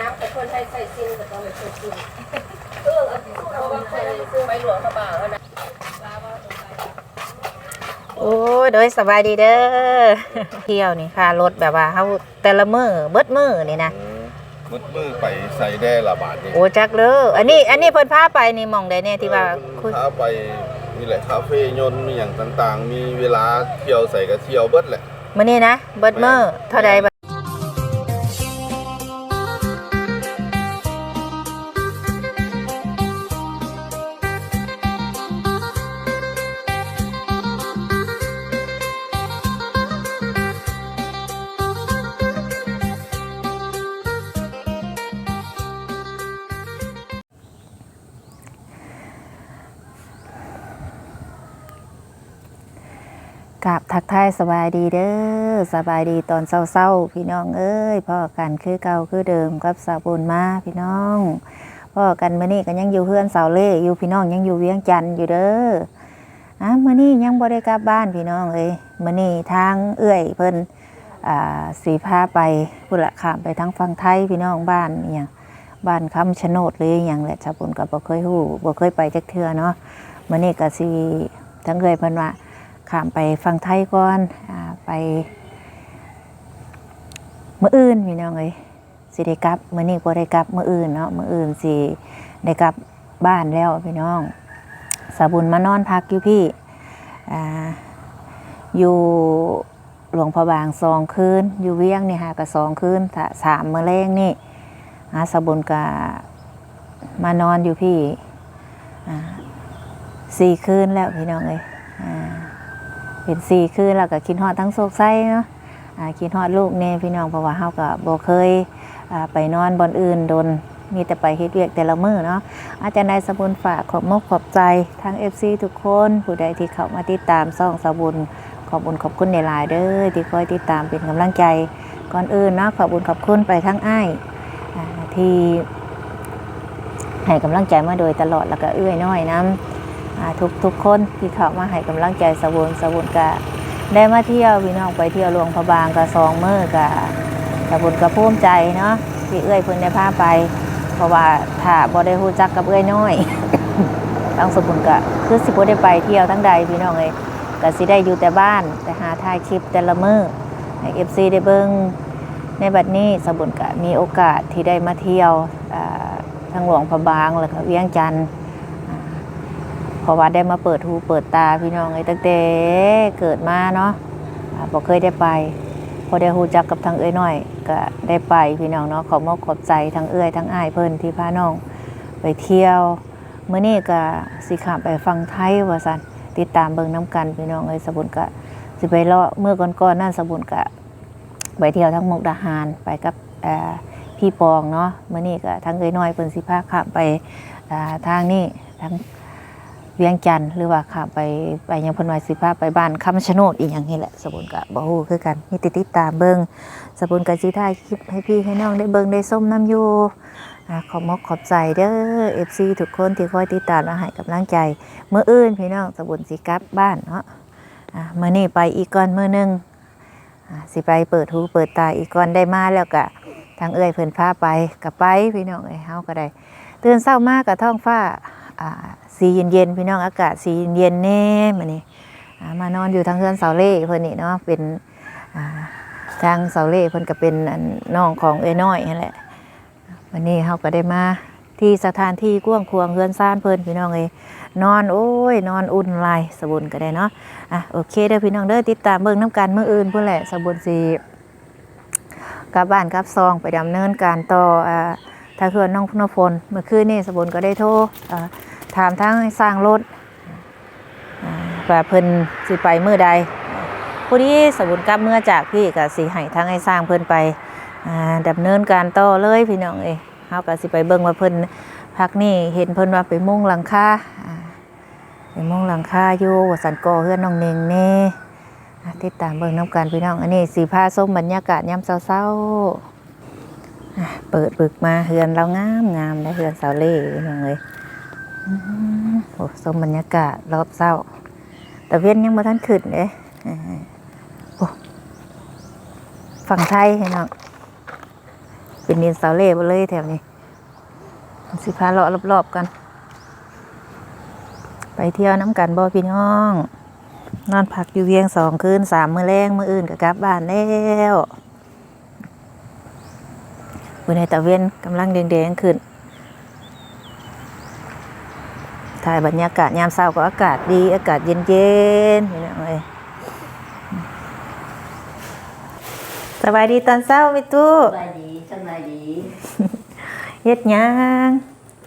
น้ำแต่คนไทยใส่ซินแต่ตอนไม่ใส่ซินเออเอาที่สู้เราว่าใครซื้อไปหลวงพระบางแล้วนะโอ้ยโดยสบายดีเด้อเที่ยวนี่ค่ะรถแบบว่าเฮาแต่ละมือเบิดมือนี่นะมืดมือไปใส่แด่ละบาทนี่โอ้จักเลยอันนี้อันนี้เพิ่นพาไปนี่หมองใดเนี่ยที่ว่าคุยถ้าไปมีหลายคาเฟ่ยนต์มีอย่างต่างๆ มีเวลาเที่ยวใส่ก็เที่ยวเบิดแหละมื้อนี้นะเบิดมือเท่าใด ทักทายสบายดีเด้อสบายดีตอนเศร้าๆพี่น้องเอ้ยพ่อกันคือเก่าคือเดิมกับสาวบุญมาพี่น้องพ่อกันมื้อนี้ก็ยังอยู่เพื่อนเสาเล่อยู่พี่น้องยังอยู่เวียงจันทน์อยู่เด้ออะมื้อนี้ยังบ่ได้กลับบ้านพี่น้องเอ้ยมื้อนี้ทางเอื้อยเพิ่นอ่าสีพาไปพุ่ละข้ามไปทางฝั่งไทยพี่น้องบ้านอหย่างบ้านคำชะโนดหรืออย่างแหละสาวบุญก็บ่เคยฮู้บ่เคยไปจักเทื่อเนาะมื้อนี้ก็สิทั้งเอื้อยเพิ่นว่า ขามไปฟังไทยก่อนอาไปเมื่ออื่นพี่น้องเอ้ยสิได้กลับมื้อนี้บ่ได้กลับมื้ออื่นเนาะมื้ออื่นสิได้กลับบ้านแล้วพี่น้องสาบุญมานอนพักอยู่พี่อ่าอยู่หลวงพระบางสองคืน อยู่เวียงนี่ค่ะก็สองคืนสามมื้อแรงนี่อาสาบุญก็มานอนอยู่พี่อ่าสี่คืนแล้วพี่น้องเอ้ยอ่า เป็นสี่คืนแล้วก็คิดฮอดทั้งโศกไส้เนาะคิดฮอดลูกเนี่ยพี่น้องเพราะว่าเฮาก็บ่เคยไปนอนบอนอื่นโดนมีแต่ไปเฮ็ดเวียกแต่ละมือเนาะอาจารย์นายสบุญฝากขอบมกขอบใจทั้ง FC ทุกคน ผู้ใดที่เข้ามาติดตามซ่องสบุญขอบุญขอบคุณในหลายเด้อที่คอยติดตามเป็นกำลังใจก่อนอื่นเนาะขอบุญขอบคุณไปทั้งอ้ายที่ให้กำลังใจมาโดยตลอดแล้วก็เอื้อยน้อยนํอ่า ทุกทุกคนที่เข้ามาให้กำลังใจสบุญสบุญกะได้มาเที่ยวพี่น้องไปเที่ยวหลวงพระบางกับสองเมื่อกับตะบุญกับภูมใจเนาะที่เอื้อยเพิ่นได้พาไป เพราะว่าถ้าบ่ได้ฮู้จักกับเอื้อยน้อยต้องสบุญก็คือสิบ่ได้ไปเที่ยวทั้งใดพี่น้องเอ้ยก็สิได้อยู่แต่บ้าน แต่หาถ่ายคลิปแต่ละมื้อให้ FC ได้เบิ่งในบัดนี้สบุญก็มีโอกาสที่ได้มาเที่ยวอ่าทางหลวงพระบางแล้วก็เวียงจันทน์ เพราะว่าได้มาเปิดหูเปิดตาพี่น้องไอ้ตั้งแต่เกิดมาเนาะบอกเคยได้ไป พอได้หูจักกับทางเอ้ยน้อย ก็ได้ไปพี่น้องเนาะขอมอบขอบใจทั้งเอ้ยทั้งอ้ายเพิ่นที่พาน้องไปเที่ยวเมื่อนี้ก็สิขามไปฟังไทยว่าสันติดตามเบิ่งน้กันพี่น้องเอ้ยสบุญก็สิไปเลาะเมื่อก่อนๆนั่นสบุญก็ไปเที่ยวทั้งมุกดาหารไปกับพี่ปองเนาะเมื่อนี้ก็ทั้งเอ้ยน้อยเพิ่นสิพาข้ามไปทางนี้ทาง เวียงจันทน์หรือว่าข้ามไปไปยังพันวายสิภาไปบ้านคำชะโนดอีกอย่างนี้แหละสบุนกะบ่ฮู้คือกันมีติดติดตามเบิ่งสบุนกะสิถ่ายคลิปให้พี่ให้น้องได้เบิ่งได้ส้มน้ำอยู่ขอบมกขอบใจเด้อ FC ทุกคนที่คอยติดตามและให้กำลังใจเมื้ออื่นพี่น้องสบุนสิกลับบ้านเนาะอ่ามื้อนี้ไปอีกก่อนมื้อหนึงอ่าสิไปเปิดหูเปิดตาอีกก่อนได้มาแล้วก็ทางเอ้ยเพิ่นพาไปก็ไปพี่น้องเอ้เฮาก็ได้ตื่นเช้ามากกับท้องฟ้า สีเย็นๆพี่น้องอากาศสีเย็นๆแน่มานี่มานอนอยู่ทางเฮือนเสาเล่เพิ่นนี่เนาะเป็นทางเสาเล่เพิ่นก็เป็นน้องของเอ้ยน้อยนั่นแหละวันนี้เฮาก็ได้มาที่สถานที่กว้างควงเฮือนซ่านเพิ่นพี่น้องเอ้ยนอนโอ้ย นอนอุ่นลายสบุนก็ได้เนาะอะโอเคเด้อพี่น้องเด้อติดตามเบิ่งน้ำกันมื้ออื่นพุ่นแหละสบุนสิกลับบ้านกลับซองไปดำเนินการต่ออ่าถ้าเกิดน้องพนพลเมื่อคืนนี่สบุนก็ได้โทรอ่อ ถามทางให้สร้างรถอ่าว่าเพิ่นสิไปเมื่อใดพอดีสบุนกลับเมื่อจากพี่ก็สิให้ทางให้สร้างเพิ่นไปอ่าเนินการต่อเลยพี่น้องเอ้ยเฮาก็สิไปเบิ่งว่าเพิ่นพักนี่เห็นเพิ่นว่าไปมุ่งหลังคาไปมุ่งหลังคาอยู่ว่าสันก่อเฮือนน้องเน่งน่อ่ติดตามเบิ่งน้ำกันพี่น้อง อันนี้สีผ้าส้มบรรยากาศยามเช้าๆเปิดปึกมาเฮือนเรางามงามได้เฮือนเสาเล่พี่น้องเลยอื้อหือ โอ้สมบรรยากาศรอบเศร้า แต่เวียนยังมาทันขึ้นเลยอ่าโอ้ฝั่งไทยพี่น้งเป็นเดินเสาเล่ไปเลยแถวนี้สิพาเลาะรอบๆกัน ไปเที่ยวน้ำกันบ่พี่น้อง นอนพักอยู่เวียงสองคืนสามมื้อแรงมื้ออื่นก็กลับบ้านแล้ววันในตะเวียนกำลังแดงๆขึ้น ถ่ายบรรยากาศยามเช้าก็อากาศดี อากาศเย็นๆพี่น้องเอ้ยสบายดีตอนเช้ามิตู้สบายดีสบายดีเฮ็ดหยัง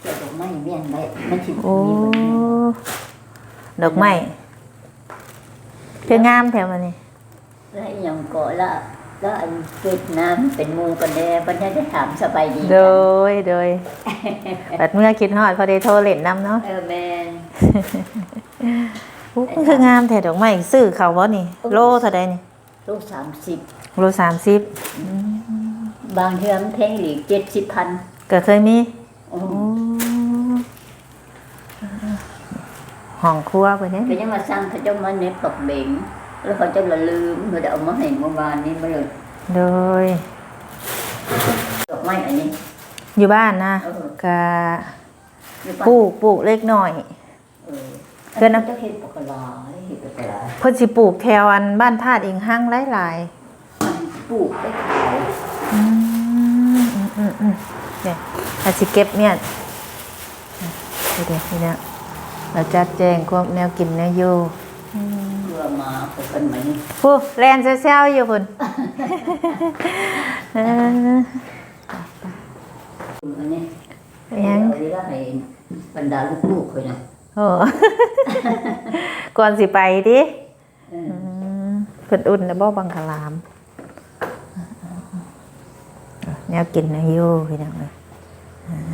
เจ้าดอกไม้เมียนไว้มันสิโอ้มีบนนี้ดอกไม้คืองามแถวมันนี่แล้วอีหยังเกาะละ แล้วอันเกิดน้ำเป็นหมูกันแน่ปัญญาได้ถามสบายดีโดยโดยบัดเมื่อคิดฮอดพอได้โทรเล่นนํเนาะเออแมนอู้มันคืองามแท้ดอกไม้ซื้อเขาบ่นี่ โลเท่าใดนี่ ลูกสามสิบโลสามสิบบางเทือมนแทงหลีกเจ็ดสิบพันก็เคยมีโอ้โอ้ห้องครัวเพิ่นเนี่ยก็ยังมาสร้างเขาเจ้ามาเน็บปักเบง แล้วเขาเจะละลืมเขาจะเอามาให้เมื่อวานนี้มาเลยโดยดอกไม้อันนี้ อยู่บ้านนะเออก็อยู่บ้านปลูกปลูกเล็กหน่อย เออเพื่อนนะ จะเห็ดปกลาเห็ดปกลาเพิ่นสิปลูกแถวอันบ้านธาตุเองห้างหลายมันปลูกได้ขายๆอืมอืมอืมอืมเนี่ยอาสิเก็บเนี่ยดูดินี่เนี่ยเราจัดแจงความแนวกินแนวอยู่เพื่อมาพบกันไหมผู้แลนเซลๆอยู่พุ่นเอออันนี้ยังเอาไว้ให้บรรดาลูกๆเลยนะโอ้ก่อนสิไปดิเอออืมเพิ่นอุ่นแล้วบ่บังคลามแนวกินแนวอยู่พี่น้องเอ้ยอ่า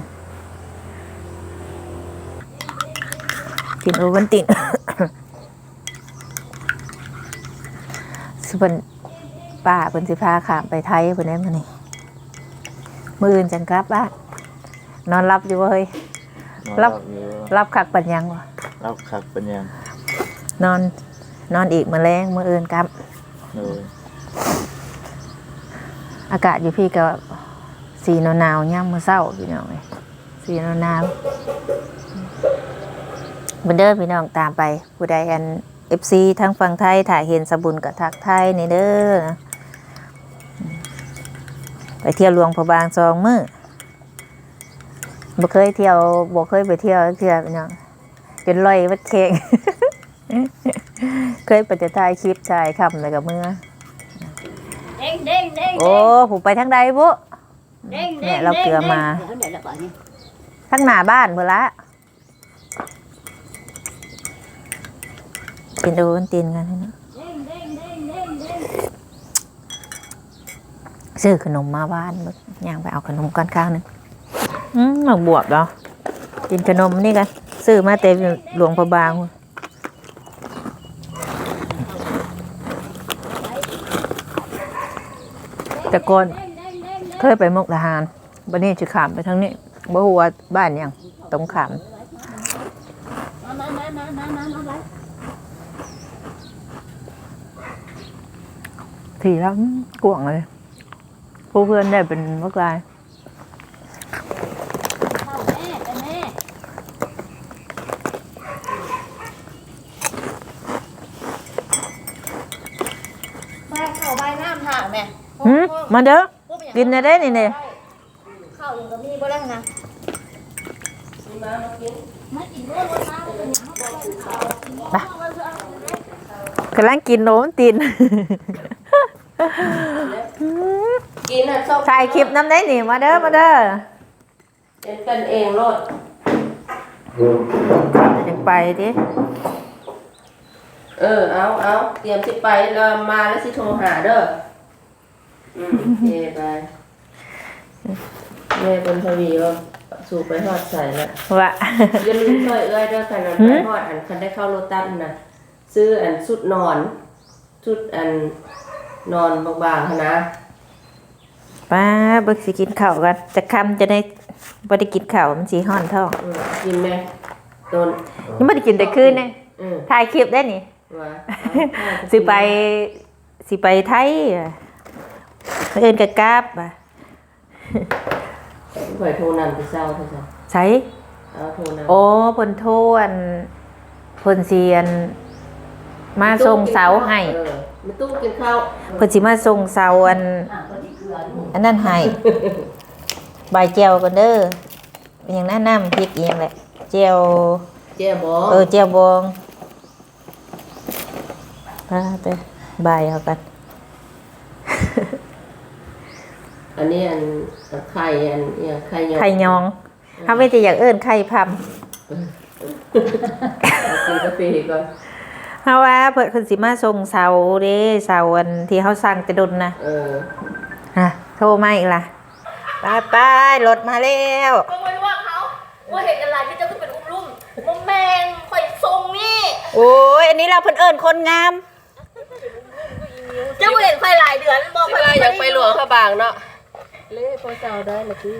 กินโอวันติน สุเพิ่นป้าเพิ่นสิพาขามไปไทยเพิ่นได้มื้อนี้มื้ออื่นจังกลับบ้านนอนรับอยู่บ่เฮ้ย รับรับคักปัญญังวะรับขักเป็นยังนอน นอนอีกมื้อแรงมื้ออื่นครับ เลยอากาศอยู่พี่ก็สีหนาวๆย่ำมื้อเช้าพี่น้องเอ้ยสีหนาวๆบันเด้อพี่น้องตามไปผู้ใดอัน FC ทั้งฝั่งไทยถ่ายเห็นสบุญกับทักไทยนี่เด้อนะไปเที่ยวหลวงพระบางซองมื้อบ่เคยเที่ยวบ่เคยไปเที่ยวเที่ยวพี่น้องจนลอยวัดเค้งเคยไปจะถ่ายคลิปถ่ายคำแล้วก็มื้อเด้งเด้งเด้งโอ้ผมไปทางใดบุเด้งเนี่ยเราเกลือมาเดี๋ยวเดี๋ยวเราบอกนี่ทางหน้าบ้านเพื่อละ กินดูนตีนกันนะซื้อขนมมาบ้านมึงย่างไปเอาขนมก้อนข้าวหนึงอืมหมากบวบเหรอกินขนมนี่กันซื้อมาเต็มหลวงพระบางแต่ก่อนเคยไปมุกดาหารบันนี้จะขามไปทางนี้บ่ฮู้ว่าบ้านยังตรงขาม ทีแล้วกวางเลยผู้เพื่อนได้เป็นมักลายแม่เข้าใบน้ำถ่าแม่หืมมาเด้อ กินได้ได้นี่เนี่ยข้าวอยู่กับมีบ่แล้วนะมีมามากินมากินด้วยรถน้ำเป็นหยังเขาบอกว่าข้าวกำลังกินโน้มตีน กินอะชอบถ่ายคลิปน้ำได้นี่มาเด้อมาเด้อเป็นกันเองโลดจะไปดิ เออ เอาเอาเตรียมสิไปแล้วมาแล้วสิโทรหาเด้อ อืมโอเคไปแม่เป็นพวีว่าสูบไปทอดใส่ละว่าอย่าลืมช่วยเอ้อยเด้อคันนั้นหืไปมทอดอันคันได้เข้าโลตัสน่ะซื้ออันสุดนอน สุดอัน นอนบางๆหั้นนะป้าเบิกสิกินข้าวกันจะคำจะได้บ่ได้กินข้าวมันสีห้อนท้องอืมกินไหมโดนยังไม่ได้กินแต่คืนเนี่ยอืมถ่ายคลิปได้นี่ ว่า สิไปสิไปไทยอะเอินกับกราบอะข่อยโทรนำไปเศร้าเถอะจ้ะใช้เอาโทรนำโอ้เพิ่นโทรอันเพิ่นสิอันมาส่งเสาให้ เออ มาตู้กินข้าวเพิ่นสิมาส่งเสาอันอันนั้นให้ใบเจียวกันเด้อเป็นอย่างนั้นน้ำพริกอีหยังแหละเจียวเจ๊บอเออเจียวบองพาเตใบเอากัน อันนี้อันอันไข่อันเนี่ยไข่ยองไข่ยองถ้าไม่จะอยากเอิ้นไข่พัมเอากินกาแฟก่อน เพราะว่าเพิ่นเพิ่นสิมาส่งเสาเด้เสาอันที่เฮาสั่งแต่ดนนะเออฮะโทรมาอีกล่ะไปไปรถมาแล้วก็ไม่รู้ว่าเขาว่าเห็นอะไรที่เจ้าก็เป็นอุ้มลุ่มมแมงข่อยทรงนี่โอ้ยอันนี้เราเพิ่นเอิ้นคนงาม เจ้าบ่เห็นข่อยหลายเดือนบอกที่ว่าอยากไปหลวงเขาบางเนาะเล่พอเจ้าได้ละพี่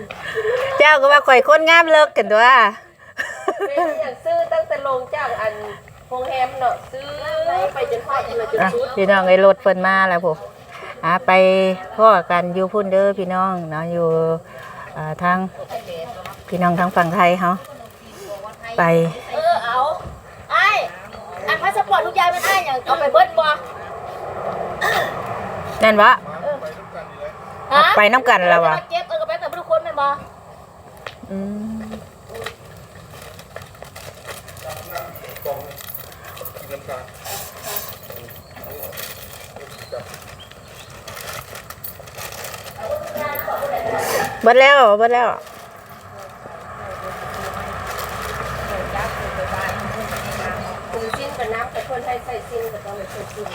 เจ้าก็ว่าข่อยคนงามเลิกกันตัวเป็นอย่างซื้อตั้งแต่ลงจากอัน โรงแรมเนาะซื้อไปจนทอดเรือจนอะชุดพี่น้องไอ้รถเพิ่นมาแล้วผมอะไปพ่อกันอยู่พุ่นเด้อพี่น้องเนาะอยู่อ่าทางพี่น้องทางฝั่งไทยเฮาไปเออเอาไอ้อันพาสปอร์ตทุกอย่างมันไอ้อย่างเอาไปเบิ้ลบ่นั่นวะฮะไปน้ำกันแล้ววะเก็บเออก็ไปแต่ทุกคนแม่นบ่อืม เบิดแล้วเบิดแล้วซื้อสิ้นกับน้ำแต่คนไทยใส่สิ้นแต่ต้องไม่ใส่สิ้น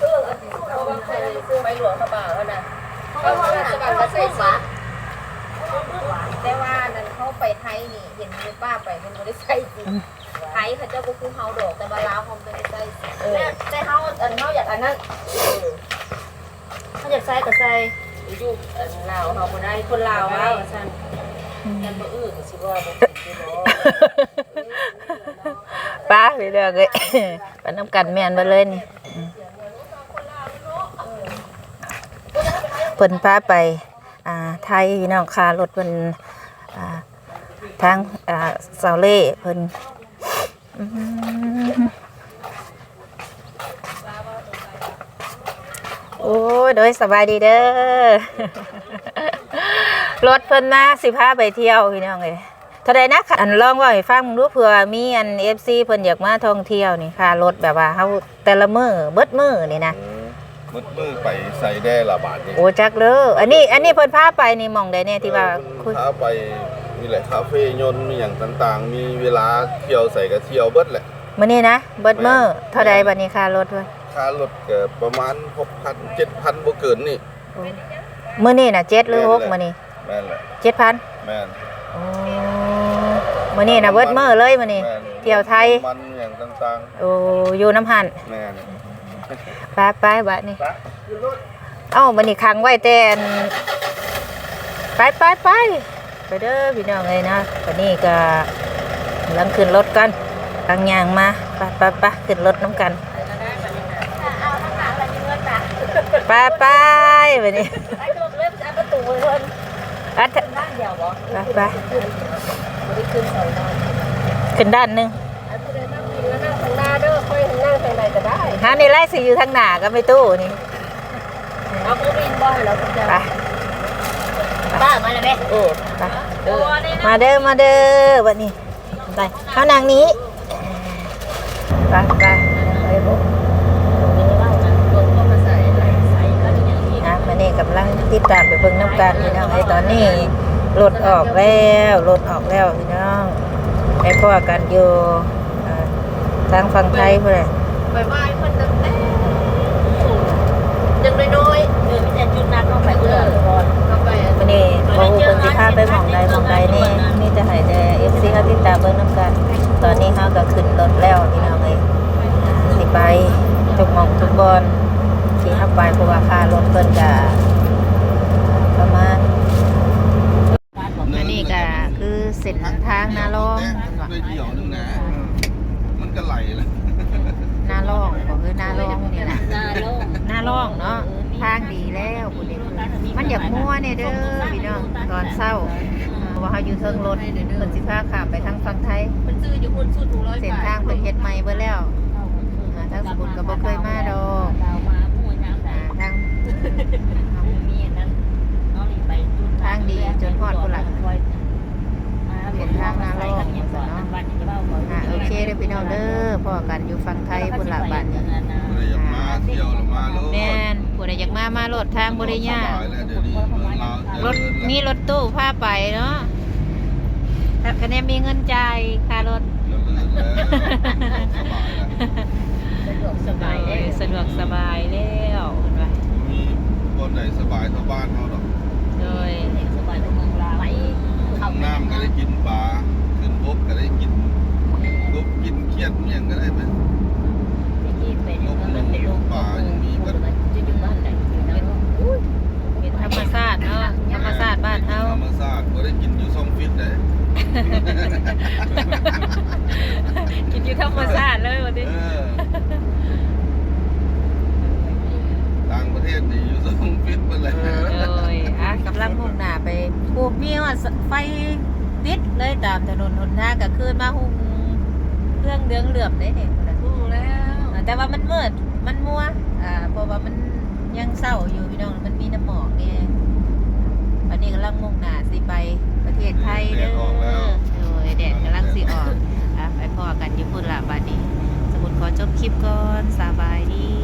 เออเพราะว่าเคยซื้อไปหลวงเขาบางแล้วนะเขาเขาหนังเขาใส่ฝาแต่ว่านั้นเขาไปไทยนี่เห็นมีป้าไปมันบ่ได้ใส่จริง ไทยเขาเจ้าก็คือเฮาดอกแต่ว่าลาวเขาไม่ได้ใจริงแม่แต่เฮาอันเฮาอยากอันนั้นเขาอยากใส่ก็ใส่อยู่อันลาวเขาบ่ได้คนลาวว่าซั่นยันบ่อื้อก็สิว่าบ่ป้าไปเด้อเอ้ยปน้ำกันแม่นไปเลยนี่เพิ่นพาไปอ่าไทยพี่น้องคารถเพิ่นอ่าทางอ่าเสาเล่เพิ่น โอ้ยโดยสบายดีเด้อ รถเพิ่นมาสิพาไปเที่ยวพี่น้องเอ้ยเท่าใดนะอันลองว่าให้ฟังมึงดูเผื่อมีอัน FC เพิ่นอยากมาท่องเที่ยวนี่ค่ารถแบบว่าเฮาแต่ละมื้อเบิดมื้อนี่นะมืดมือไปใส่แด่ละบาทนี่โอ้จักเด้ออันนี้อันนี้เพิ่นพาไปนี่หม่องใดแน่ที่ว่าคุยพาไป มีหลายคาเฟ่ยนต์มีอย่างต่างๆ มีเวลาเที่ยวใส่ก็เที่ยวเบิดแหละมื้อนี้นะเบิดมื้อเท่าใดบัดนี้ค่ารถเพิ่นค่ารถก็ประมาณ6,000 7,000บ่เกินนี่มื้อนี้น่ะ7หรือ6มื้อนี้แม่นแหละ7,000แม่นโอ้มื้อนี้น่ะเบิดมื้อเลยมื้อนี้แม่นเที่ยวไทยมันอย่างต่างโอ้อยู่น้ำหันๆแม่นไปไปบัดนี้เอ้าบัดนี้ค้างไว้แต่อันไปไปไป ไปเด้อพี่น้องเอ้ยนะบัดนี้ก็ลังขึ้นรถกันกำลังย่างมาปไปไปขึ้นรถน้ำกันเอาทางหลังอะไรมีเงินนะไปไปบัดนี้ไอ้ตัวเล็บจะประตูเพิ่นอัดด้านเดียวบ่ไปไปบ่ได้ขึ้นด้านหนึ่งกินแล้วนั่งทางหนึ่งทางใดก็ได้หานี่ไล่สิอยู่ทางหน้าก็ไม่ตู้นี่เอาผู้บินบ่ให้เราทุกอย่างไปป้ามาแล้วแม่เออไปโอ้นี่มาเด้อมาเด้อบัดนี้ไปเข้านางนี้ไปไปไปบุนะมานี่กำลังติดตามไปเบิ่งน้ำกันพี่น้องไอ้ตอนนี้รถออกแล้วรถออกแล้วพี่น้องไอ้พ่อกันอยู่อ่าทางฝั่งไทยเพื่อนบายบายเพิ่นตั้งแต่ยังน้อยๆเออมีแต่จุดนัดลงไปเด้อก่อนเข้าไป วันนี้บอฮูเพิ่นสิพาไปหม่องใดหม่องใดนี่มีแต่ให้แต่ FC เขาติดตามเบิ่งน้ำกัน ตอนนี้เขาก็ขึ้นรถแล้วพี่น้องเอ้ยสิไปทุกหม่องทุกบอนที่เฮาไปเพราะว่าค่ารถเพิ่นก็ประมาณอันนี้ก็คือเส้นทางนาลองเพิ่นว่า ด้วยเดี่ยวนึงนะ มันก็ไหลแล้ว น หน้าร่องก็คือหน้าร่องนี่นะ หน้าโล่ง หน้าร่องเนาะทางดีแล้วพุ่นนี่มันอยากมั่วเนี่ยเด้อพี่น้องตอนเช้าเพราะว่าเฮาอยู่เทิงรถเพิ่นสิพาข้ามไปทางฝั่งไทย มันซื้ออยู่คนสุดถูกร้อย เส้น บาท ทางเพิ่นเฮ็ ดใหม่เบิดแล้วอ่าทางสมุนก็บ่เคยมาดอกดาวมามู่น้ำไหลอ่าทางมีอันนั้นเอานี่ไปจุดทางดีจนฮอดพุ่นล่ะเห็นทางนาโลกอย่างก่อนวันนี้จะเล่าก่อนอ่าโอเคเด้อพี่น้องเด้อพ่อกันอยู่ฝั่งไทยพุ่นละบัดนี้บ่ได้อยากมาเที่ยวแล้วมาโลดแม่นผู้ใดอยากมามาโลดทางบ่ได้ยาก สบแล้วเดี๋ยวนี้เมืองลาวเจรถญแล้วมีรถตู้พาไปเนาะถ้าคะแนนมีเงินจ่ายค่ารถเจริญแล้ว สบายแล้วสะดวกสบายเออสะดวกสบายแล้วเห็นปะมีคนไหนสบายเท่าบ้านเขาดอกโดยสบายทุกเมืองลาวไปลงน้ำก็ได้กินปลาขึ้นบกก็ได้กินกบกินเขียดเมี่ยงก็ได้ไปที่เป็นเมืองมันเป็นโลกมันจะอยู่บ้านไหนอยู่นะเป็นธรรมชาติเนาะธรรมชาติบ้านเฮาธรรมชาติก็ได้กินอยู่สองฟิตเลยกิน อยู่ธรรมชาติเลยวันเอนี้อต่างประเทศนี่อยู่สองฟิตไปเลยโดยอะกำลังมุ่งหน้าไปปูมีว่าไฟติดเลยตามถนนหนทางก็คืนมาหุงเครื่องเดืองเหลื่อมได้เนี่ยถูกแล้วอ่าแต่ว่ามันมืด มันมัว อ่า เพราะว่ามันยังเศร้าอยู่พี่น้อง มันมีน้ำหมอกเนี่ยวันนี้กำลังมุ่งหน้าสิไปประเทศไทยเด้อโดยแดดกำลังสิออกอะไป พอกันอยู่พุ่นละบัดนี้ สมุดขอจบคลิปก่อนสบายดี